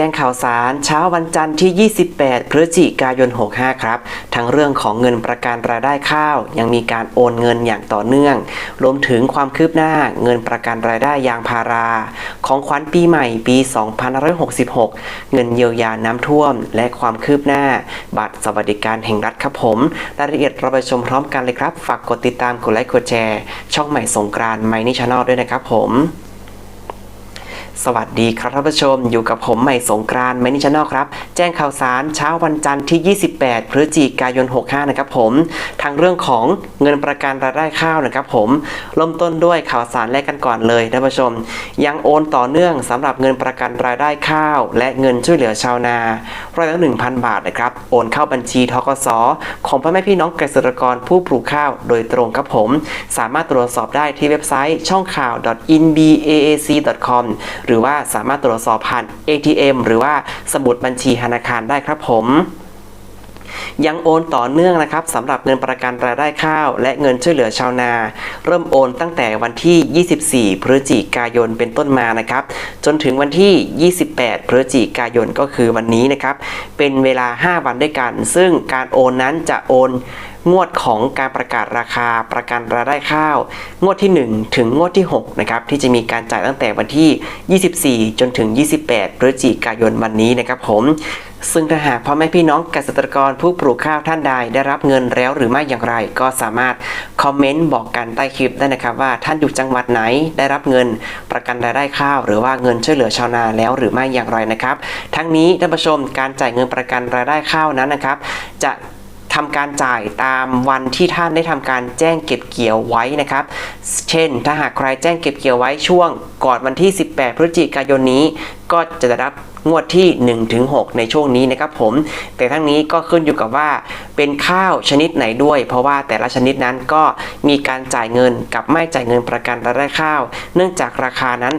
จ้งข่าวสารเช้าวันจันทร์ที่ 28 พฤศจิกายน 65 ครับ ทั้งเรื่องของเงินประกันรายได้ข้าว ยังมีการโอนเงินอย่างต่อเนื่อง รวมถึงความคืบหน้าเงินประกันรายได้ยางพารา ของขวัญปีใหม่ปี 2566 เงินเยียวยาน้ำท่วม และความคืบหน้า บัตรสวัสดิการแห่งรัฐครับผม รายละเอียดเราไปชมพร้อมกันเลยครับ ฝากกดติดตาม กดไลค์ กดแชร์ ช่องใหม่สงกรานต์ไมนิชแนลด้วยนะครับผม สวัสดีครับท่านผู้ชมอยู่กับผมใหม่สงกรานต์แมนิชแนลครับ แจ้งข่าวสารเช้าวันจันทร์ที่ 28 พฤศจิกายน 65 นะครับผมทางเรื่องของเงินประกันรายได้ข้าวนะครับผมเริ่มต้นด้วยข่าวสารแรกกันก่อนเลยท่านผู้ชม ยังโอนต่อเนื่องสำหรับเงินประกันรายได้ข้าว และเงินช่วยเหลือชาวนาร้อยละ1,000 บาทนะครับโอนเข้าบัญชีทกสของพ่อแม่พี่น้องเกษตรกรผู้ปลูกข้าว โดยตรงครับผม สามารถตรวจสอบได้ที่เว็บไซต์ช่องข่าว inbaac.com หรือว่าสามารถตรวจสอบผ่าน ATM หรือว่าสมุดบัญชีธนาคารได้ครับผมยังโอนต่อเนื่องนะครับสำหรับเงินประกันรายได้ข้าว และเงินช่วยเหลือชาวนา เริ่มโอนตั้งแต่วันที่ 24 พฤศจิกายนเป็นต้นมานะครับ จนถึงวันที่ 28 พฤศจิกายนก็คือวันนี้นะครับ เป็นเวลา 5 วันด้วยกัน ซึ่งการโอนนั้นจะโอน งวดของการประกาศราคาประกันรายได้ข้าว งวดที่ 1 ถึงงวดที่6นะครับที่จะมีการจ่ายตั้งแต่วันที่ 24 จนถึง 28พฤศจิกายนวันนี้นะครับผมซึ่งถ้าหากพ่อแม่พี่น้องเกษตรกรผู้ปลูกข้าวท่านใดได้รับเงินแล้วหรือไม่อย่างไร ก็สามารถคอมเมนต์บอกกันใต้คลิปได้นะครับว่าท่านอยู่จังหวัดไหนได้รับเงินประกันรายได้ข้าว หรือว่าเงินช่วยเหลือชาวนาแล้วหรือไม่อย่างไรนะครับ ทั้งนี้ท่านผู้ชมการจ่ายเงินประกันรายได้ข้าวนั้นนะครับ จะ ทำการจ่ายตามวันที่ท่านได้ทำการแจ้งเก็บเกี่ยวไว้นะครับ เช่น ถ้าหากใครแจ้งเก็บเกี่ยวไว้ช่วงก่อนวันที่ 18 พฤศจิกายนนี้ ก็จะได้รับงวดที่ 1-6 ในช่วงนี้นะครับผม แต่ทั้งนี้ก็ขึ้นอยู่กับว่าเป็นข้าวชนิดไหนด้วย เพราะว่าแต่ละชนิดนั้นก็มีการจ่ายเงินกับไม่จ่ายเงินประกันรายได้ข้าว เนื่องจากราคานั้น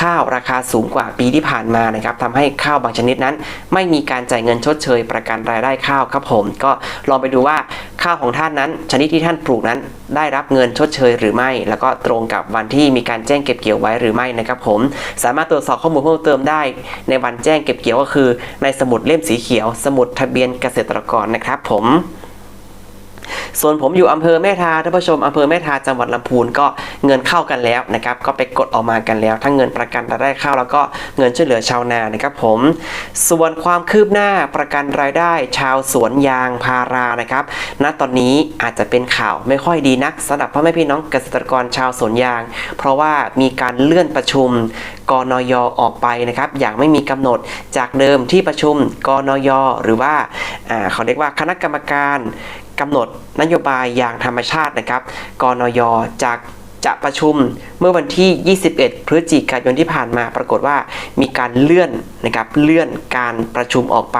ข้าวราคาสูงกว่าปีที่ผ่านมานะครับทำให้ข้าวบางชนิดนั้น ไม่มีการจ่ายเงินชดเชย ประกันรายได้ข้าวครับผม ก็ลองไปดูว่าข้าวของท่านนั้น ชนิดที่ท่านปลูกนั้น ได้รับเงินชดเชยหรือไม่ แล้วก็ตรงกับวันที่มีการแจ้งเก็บเกี่ยวไว้หรือไม่นะครับผม สามารถตรวจสอบข้อมูลเพิ่มเติมได้ ในวันแจ้งเก็บเกี่ยวก็คือ ในสมุดเล่มสีเขียว สมุดทะเบียนเกษตรกรนะครับผม ส่วนผมอยู่อำเภอแม่ทาท่านผู้ชมอำเภอแม่ทาจังหวัดลำพูนก็เงินเข้ากันแล้วนะครับก็ไปกดออกมากันแล้ว ทั้งเงินประกันรายได้เข้าแล้วก็เงินช่วยเหลือชาวนานะครับผม ส่วนความคืบหน้าประกันรายได้ชาวสวนยางพารานะครับณตอนนี้อาจจะเป็นข่าวไม่ค่อยดีนักสำหรับพ่อแม่พี่น้องเกษตรกรชาวสวนยาง เพราะว่ามีการเลื่อนประชุมกนยออกไปนะครับอย่างไม่มีกำหนดจากเดิมที่ประชุมกนยหรือว่าอ่าเขาเรียกว่าคณะกรรมการ กำหนดนโยบายอย่างธรรมชาตินะครับกนยจากจะประชุมเมื่อวันที่ 21 พฤศจิกายนที่ผ่านมา ปรากฏว่ามีการเลื่อนนะครับ เลื่อนการประชุมออกไป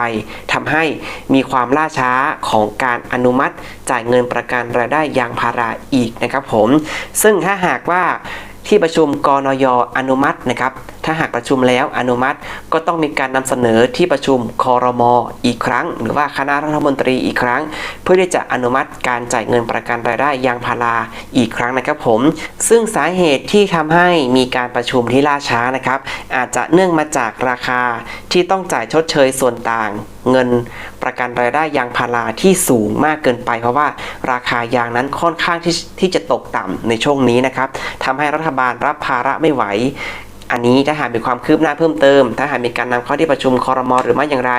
ทำให้มีความล่าช้าของการอนุมัติจ่ายเงินประกันรายได้ยางพาราอีกนะครับผม ซึ่งถ้าหากว่าที่ประชุมกนยอนุมัตินะครับ ถ้าหากประชุมแล้วอนุมัติก็ต้องมีการนำเสนอที่ประชุมคอรมออีกครั้ง หรือว่าคณะรัฐมนตรีอีกครั้ง เพื่อที่จะอนุมัติการจ่ายเงินประกันรายได้ยางพาราอีกครั้งนะครับผม ซึ่งสาเหตุที่ทำให้มีการประชุมที่ล่าช้านะครับ อาจจะเนื่องมาจากราคาที่ต้องจ่ายชดเชยส่วนต่างเงินประกันรายได้ยางพาราที่สูงมากเกินไป เพราะว่าราคายางนั้นค่อนข้างที่ที่จะตกต่ำในช่วงนี้นะครับทำให้รัฐบาลรับภาระไม่ไหว อันนี้ถ้าหากมีความคืบหน้าเพิ่มเติม ถ้าหากมีการนำเข้าที่ประชุมคอรมอหรือไม่อย่างไร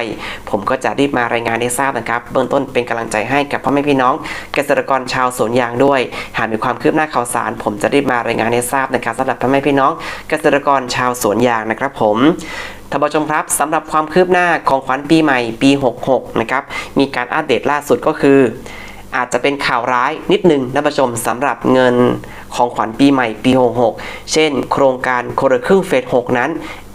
ผมก็จะรีบมารายงานให้ทราบนะครับ เบื้องต้นเป็นกำลังใจให้กับพ่อแม่พี่น้องเกษตรกรชาวสวนยางด้วย หากมีความคืบหน้าข่าวสาร ผมจะรีบมารายงานให้ทราบนะครับสำหรับพ่อแม่พี่น้องเกษตรกรชาวสวนยางนะครับ ผมท่านผู้ชมครับสำหรับความคืบหน้าของขวัญปีใหม่ปี 66 นะครับมีการอัปเดตล่าสุดก็คือ อาจจะเป็นข่าวร้ายนิดนึงนะผู้ชมสำหรับเงิน ของขวัญปีใหม่ปี 66 เช่น โครงการคนละครึ่งเฟส 6 นั้น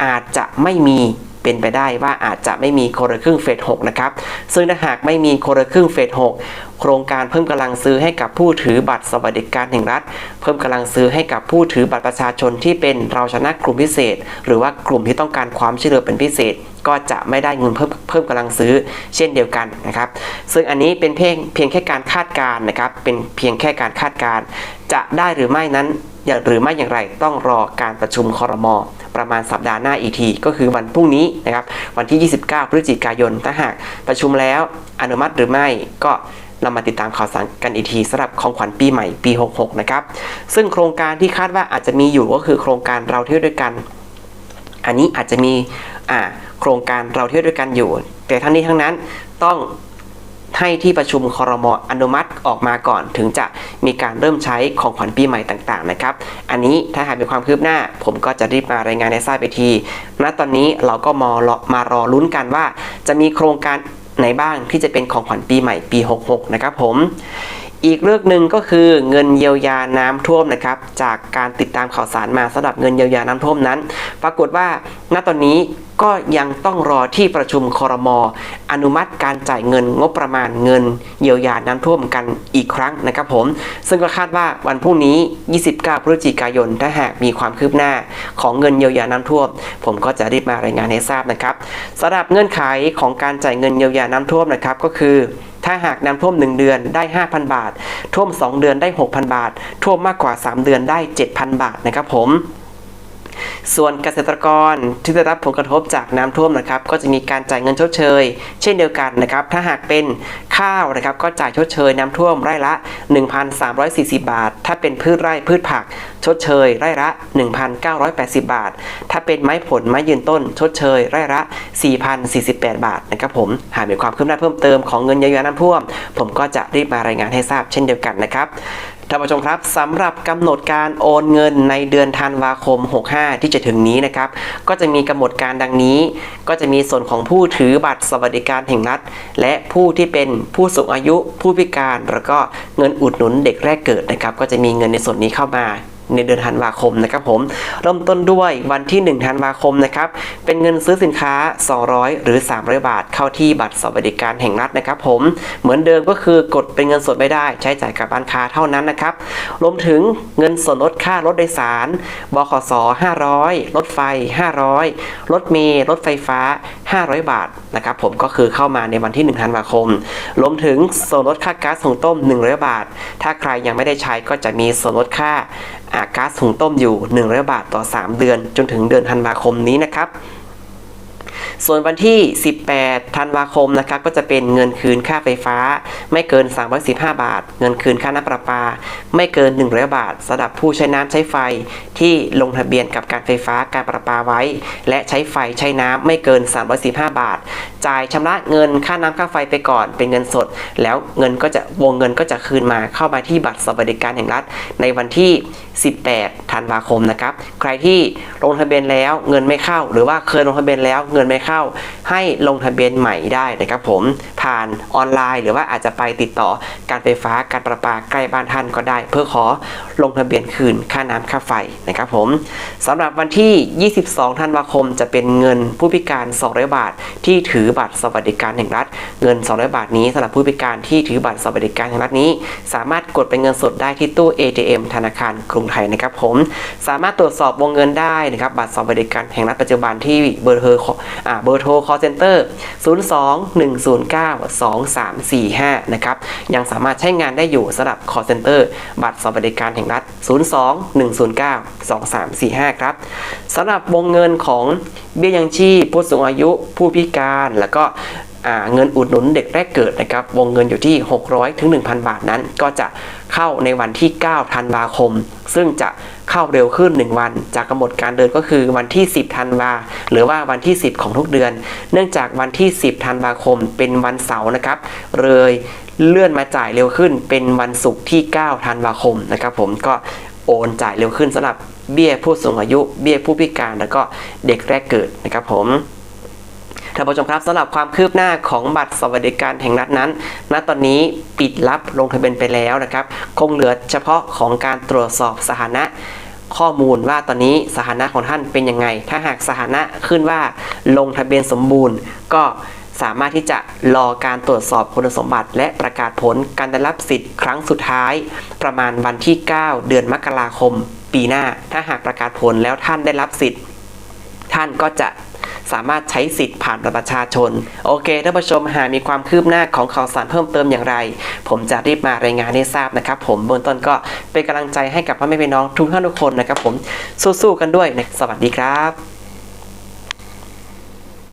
อาจจะไม่มี เป็นไปได้ว่าอาจจะไม่มีคนละครึ่งเฟส6นะครับ ซึ่งถ้าหากไม่มีคนละครึ่งเฟส6โครงการเพิ่มกำลังซื้อให้กับผู้ถือบัตรสวัสดิการแห่งรัฐ เพิ่มกำลังซื้อให้กับผู้ถือบัตรประชาชนที่เป็นเราชนะกลุ่มพิเศษ หรือว่ากลุ่มที่ต้องการความช่วยเหลือเป็นพิเศษก็จะไม่ได้เงินเพิ่มเพิ่มกำลังซื้อเช่นเดียวกันนะครับ ซึ่งอันนี้เป็นเพียงเพียงแค่การคาดการณ์นะครับ เป็นเพียงแค่การคาดการณ์จะได้หรือไม่นั้นอย่าหรือไม่อย่างไรต้องรอการประชุมคอรมอ ประมาณสัปดาห์หน้าอีกที ก็คือวันพรุ่งนี้นะครับวันที่ 29 พฤศจิกายนถ้าหากประชุมแล้วอนุมัติหรือไม่ก็เรามาติดตามข่าวสารกันอีกทีสำหรับของขวัญปีใหม่ปี 66 นะครับ ซึ่งโครงการที่คาดว่าอาจจะมีอยู่ก็คือโครงการเราเที่ยวด้วยกัน อันนี้อาจจะมีโครงการเราเที่ยวด้วยกันอยู่ แต่ทั้งนี้ทั้งนั้นต้อง ให้ที่ประชุมคอรมออนุมัติออกมาก่อน ถึงจะมีการเริ่มใช้ของขวัญปีใหม่ต่างๆนะครับ อันนี้ถ้าหากมีความคืบหน้า ผมก็จะรีบมารายงานให้ทราบไปที ณ ตอนนี้เราก็มารอมารอลุ้นกันว่า จะมีโครงการไหนบ้างที่จะเป็นของขวัญปีใหม่ปี 66 นะครับผม อีกเรื่องหนึ่งก็คือเงินเยียวยาน้ำท่วมนะครับ จากการติดตามข่าวสารมาสำหรับเงินเยียวยาน้ำท่วมนั้น ปรากฏว่าณตอนนี้ก็ยังต้องรอที่ประชุมคอรมออนุมัติการจ่ายเงินงบประมาณเงินเยียวยาน้ำท่วมกันอีกครั้งนะครับผม ซึ่งก็คาดว่าวันพรุ่งนี้ 29 พฤศจิกายนถ้าหากมีความคืบหน้าของเงินเยียวยาน้ำท่วม ผมก็จะรีบมารายงานให้ทราบนะครับสำหรับเงื่อนไขของการจ่ายเงินเยียวยาน้ำท่วมนะครับก็คือ ถ้าหากน้ำท่วม 1 เดือนได้ 5,000 บาท ท่วม 2 เดือนได้ 6,000 บาท ท่วมมากกว่า 3 เดือนได้ 7,000 บาทนะครับผม ส่วนเกษตรกรที่ได้รับผลกระทบจากน้ำท่วมนะครับ ก็จะมีการจ่ายเงินชดเชย เช่นเดียวกันนะครับ ถ้าหากเป็นข้าวนะครับ ก็จ่ายชดเชยน้ำท่วมไร่ละ 1,340 บาท ถ้าเป็นพืชไร่พืชผัก ชดเชยไร่ละ 1,980 บาท ถ้าเป็นไม้ผลไม้ยืนต้น ชดเชยไร่ละ 4,048 บาทนะครับผมหากมีความคืบหน้าเพิ่มเติมของเงินเยียวยาน้ำท่วม ผมก็จะรีบมารายงานให้ทราบเช่นเดียวกันนะครับ ท่านผู้ชมครับสำหรับกำหนดการโอนเงินในเดือนธันวาคม 65 ที่จะถึงนี้นะครับก็จะมีกำหนดการดังนี้ ก็จะมีส่วนของผู้ถือบัตรสวัสดิการแห่งรัฐ และผู้ที่เป็นผู้สูงอายุผู้พิการ แล้วก็เงินอุดหนุนเด็กแรกเกิดนะครับ ก็จะมีเงินในส่วนนี้เข้ามา ในเดือนธันวาคมนะครับผม เริ่มต้นด้วยวันที่ 1 ธันวาคมนะครับ เป็นเงินซื้อสินค้า 200 หรือ 300 บาทเข้าที่บัตรสวัสดิการแห่งรัฐนะครับผม เหมือนเดิมก็คือกดเป็นเงินสดไม่ได้ ใช้จ่ายกับร้านค้าเท่านั้นนะครับ รวมถึงเงินส่วนลดค่ารถโดยสาร บขส 500 รถไฟ 500 รถเมล์รถไฟฟ้า 500 บาทนะครับผมก็คือเข้ามาในวันที่ 1 ธันวาคม รวมถึงส่วนลดค่าก๊าซหุงต้ม 100 บาท ถ้าใครยังไม่ได้ใช้ก็จะมีส่วนลดค่าอ่าก๊าซหุงต้มอยู่ 100 บาทต่อ 3 เดือน จนถึงเดือนธันวาคมนี้นะครับ ส่วนวันที่ 18 ธันวาคมนะครับก็จะเป็นเงินคืนค่าไฟฟ้า ไม่เกิน 315 บาท เงินคืนค่าน้ำประปา ไม่เกิน 100 บาทสำหรับผู้ใช้น้ำใช้ไฟที่ลงทะเบียนกับการไฟฟ้าการประปาไว้ และใช้ไฟใช้น้ำไม่เกิน 315 บาท จ่ายชำระเงินค่าน้ำค่าไฟไปก่อนเป็นเงินสด แล้วเงินก็จะวงเงินก็จะคืนมาเข้ามาที่บัตรสวัสดิการแห่งรัฐในวันที่ 18 ธันวาคมนะครับ ใครที่ลงทะเบียนแล้วเงินไม่เข้า หรือว่าเคยลงทะเบียนแล้วเงินไม่เข้า ให้ลงทะเบียนใหม่ได้นะครับผมผ่านออนไลน์ หรือว่าอาจจะไปติดต่อการไฟฟ้าการประปาใกล้บ้านท่านก็ได้ เพื่อขอลงทะเบียนคืนค่าน้ำค่าไฟนะครับผมสำหรับวันที่ 22 ธันวาคม จะเป็นเงินผู้พิการ 200 บาท ที่ถือบัตรสวัสดิการแห่งรัฐ เงิน 200 บาทนี้สำหรับผู้พิการที่ถือบัตรสวัสดิการแห่งรัฐนี้ สามารถกดเป็นเงินสดได้ที่ตู้ ATM ธนาคารกรุงไทยนะครับผมสามารถตรวจสอบวงเงินได้นะครับบัตรสวัสดิการแห่งรัฐปัจจุบันที่เบอร์โทรอ่าเบอร์โทร call center 02-109-2345 นะครับยังสามารถใช้งานได้อยู่สำหรับ call center บัตรสวัสดิการแห่งรัฐ 02-109-2345 ครับสำหรับวงเงินของเบี้ยยังชีพผู้สูงอายุผู้พิการแล้วก็ เงินอุดหนุนเด็กแรกเกิดนะครับวงเงินอยู่ที่ 600ถึง1,000 บาทนั้น ก็จะเข้าในวันที่9ธันวาคม ซึ่งจะเข้าเร็วขึ้น 1 วัน จากกำหนดการเดินก็คือวันที่ 10ธันวาหรือว่าวันที่ 10 ของทุกเดือน เนื่องจากวันที่ 10ธันวาคมเป็นวันเสาร์นะครับเลยเลื่อนมาจ่ายเร็วขึ้น เป็นวันศุกร์ที่9ธันวาคมนะครับผมก็โอนจ่ายเร็วขึ้นสำหรับเบี้ยผู้สูงอายุ เบี้ยผู้พิการ แล้วก็เด็กแรกเกิดนะครับผม ท่านผู้ชมครับสำหรับความคืบหน้าของบัตรสวัสดิการแห่งรัฐนั้น ณ ตอนนี้ปิดรับลงทะเบียนไปแล้วนะครับ คงเหลือเฉพาะของการตรวจสอบสถานะข้อมูลว่าตอนนี้สถานะของท่านเป็นยังไง ถ้าหากสถานะขึ้นว่าลงทะเบียนสมบูรณ์ ก็สามารถที่จะรอการตรวจสอบคุณสมบัติ และประกาศผลการได้รับสิทธิ์ครั้งสุดท้าย ประมาณวันที่ 9 เดือนมกราคม ปีหน้า ถ้าหากประกาศผลแล้วท่านได้รับสิทธิ์ ท่านก็จะ สามารถใช้สิทธิ์ผ่านบัตรประชาชน โอเคท่านผู้ชมหากมีความคืบหน้าของข่าวสารเพิ่มเติมอย่างไร ผมจะรีบมารายงานให้ทราบนะครับ ผมเบื้องต้นก็เป็นกำลังใจให้กับพ่อแม่พี่น้องทุกท่านทุกคนนะครับ ผมสู้ๆกันด้วยนะสวัสดีครับ